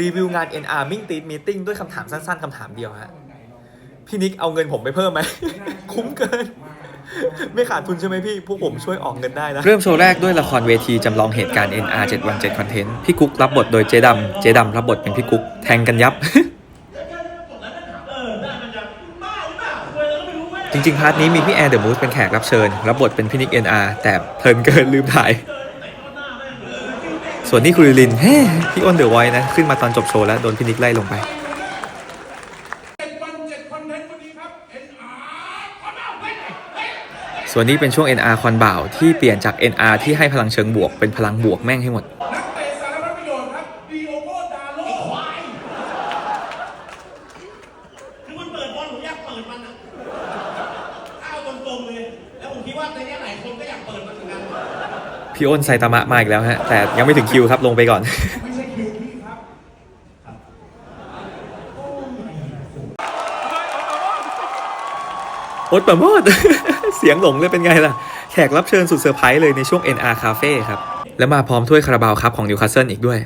รีวิวงาน NR มิ่งตีมีติ้งด้วยคำถามสั้นๆคำถามเดียวฮะพี่นิกเอาเงินผมไปเพิ่มไหม คุ้มเกิน ไม่ขาดทุนใช่ไหมพี่ พวกผมช่วยออกเงินได้นะ เริ่มโชว์แรกด้วยละครเวทีจำลองเหตุการณ์ NR 7วัน7คอนเทนต์พี่กุ๊กรับบทโดยเจดำเจดำรับบทเป็นพี่กุ๊กแทงกันยับ จริงๆ พาร์ทนี้มีพี่แอร์เดอะมูสเป็นแขกรับเชิญ รับบทเป็นพี่นิก NR แต่เพลินเกินลืมถ่าย ส่วนนี้คุริลินเฮ้พี่อ้นเดอะไว้นะ ขึ้นมาตอนจบโชว์แล้ว โดนพี่นิกไล่ลงไปส่วนนี้เป็นช่วง NR คอนบ่าวที่เปลี่ยนจาก NR ที่ให้พลังเชิงบวกเป็นพลังบวกแม่งให้หมด ว่าตรงๆเลยแล้วผมคิดว่าในนี้หลายคนก็อยากเปิดมันเหมือนกัน พี่อ้นไซตามะมาอีกแล้วฮะ แต่ยังไม่ถึงคิวครับลงไปก่อนไม่ใช่คิวพี่ครับโอ๊ตประโมทเสียงหลงเลยเป็นไงล่ะ แขกรับเชิญสุดเซอร์ไพรส์เลยในช่วง NR Cafe ครับ แล้วมาพร้อมถ้วยคาราบาวครับของนิวคาสเซิลอีกด้วย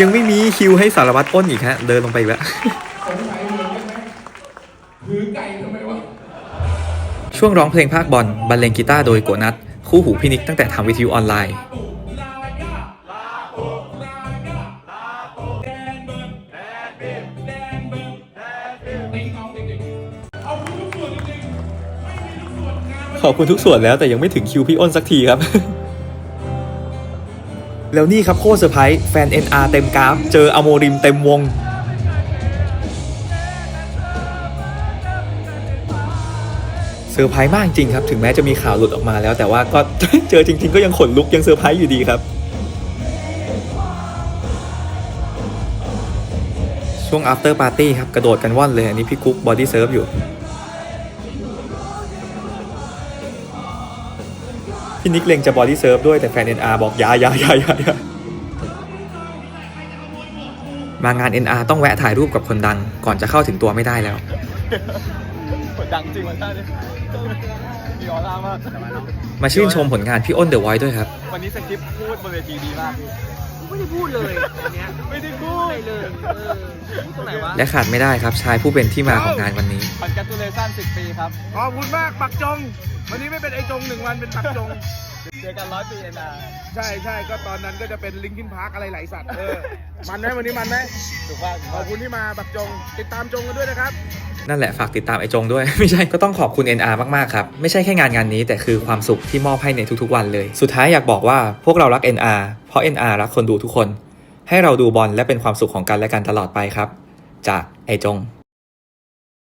ยังไม่มีคิวให้สารวัตรอ้นอีกฮะ เดินลงไปอีกแล้ว สงสัยเหมือนกันไหมถือไก่ทำไมวะ ช่วงร้องเพลงภาคบอลบรรเลงกีตาร์โดยโกนัทคู่หูพินิกตั้งแต่ทำวิทยุออนไลน์ตุลายาลาโตลายาลาโตแดนเบิร์ดแดนเบิร์ดแดนเบิร์ดแดนเบิร์ดติ๊งเอาจริงๆเอาทุกส่วนจริงๆไม่มีทุกส่วนงานมันขอบคุณทุกส่วนแล้วแต่ยังไม่ถึงคิวพี่อ้นสักทีครับ แล้วนี่ครับโคตรเซอร์ไพรส์แฟน NR เต็มกราฟ เจออโมริมเต็มวง เซอร์ไพรส์มากจริงครับ ถึงแม้จะมีข่าวหลุดออกมาแล้ว แต่ว่าก็เจอจริง ๆ ก็ยังขนลุกยังเซอร์ไพรส์อยู่ดีครับ ช่วง after party ครับ กระโดดกันว่อนเลย อันนี้พี่กุ๊กบอดี้เซิร์ฟอยู่ พี่นิกเลงจะบอดี้เซิร์ฟด้วยแต่แฟน NR บอกอยาอยาอยาอยาอยามางาน NR ต้องแวะถ่ายรูปกับคนดัง ก่อนจะเข้าถึงตัวไม่ได้แล้วดังจริงมันได้เลยมีออร่ามากมาชื่นชมผลงานพี่อ้นเดอะไวท์ด้วยครับ วันนี้สคริปต์พูดบนเวทีดีมากไม่ได้พูดเลยอันเนี้ยไม่ได้พูดไม่เลยเออพูดตรงไหนวะและขาดไม่ได้ครับชายผู้เป็นที่มาของงานวันนี้คอนแกตูเลชั่น10ปีครับขอบคุณมากปักจงวันนี้ไม่เป็นไอจงหนึ่งวันเป็นปักจง เจอกันร้อยปีเอ็นอาใช่ใช่ก็ตอนนั้นก็จะเป็นลิงคินพาร์คอะไรหลายสัตว์เออมันไหมวันนี้มันไหมถูกว่าขอบคุณที่มาปักจง ติดตามจงกันด้วยนะครับนั่นแหละฝากติดตามไอจงด้วย ไม่ใช่ก็ต้องขอบคุณ NR มากๆครับ ไม่ใช่แค่งานงานนี้ แต่คือความสุขที่มอบให้ในทุกๆวันเลย สุดท้ายอยากบอกว่าพวกเรารัก NR เพราะ NR รักคนดูทุกคน ให้เราดูบอลและเป็นความสุขของกันและกันตลอดไปครับ จากไอจง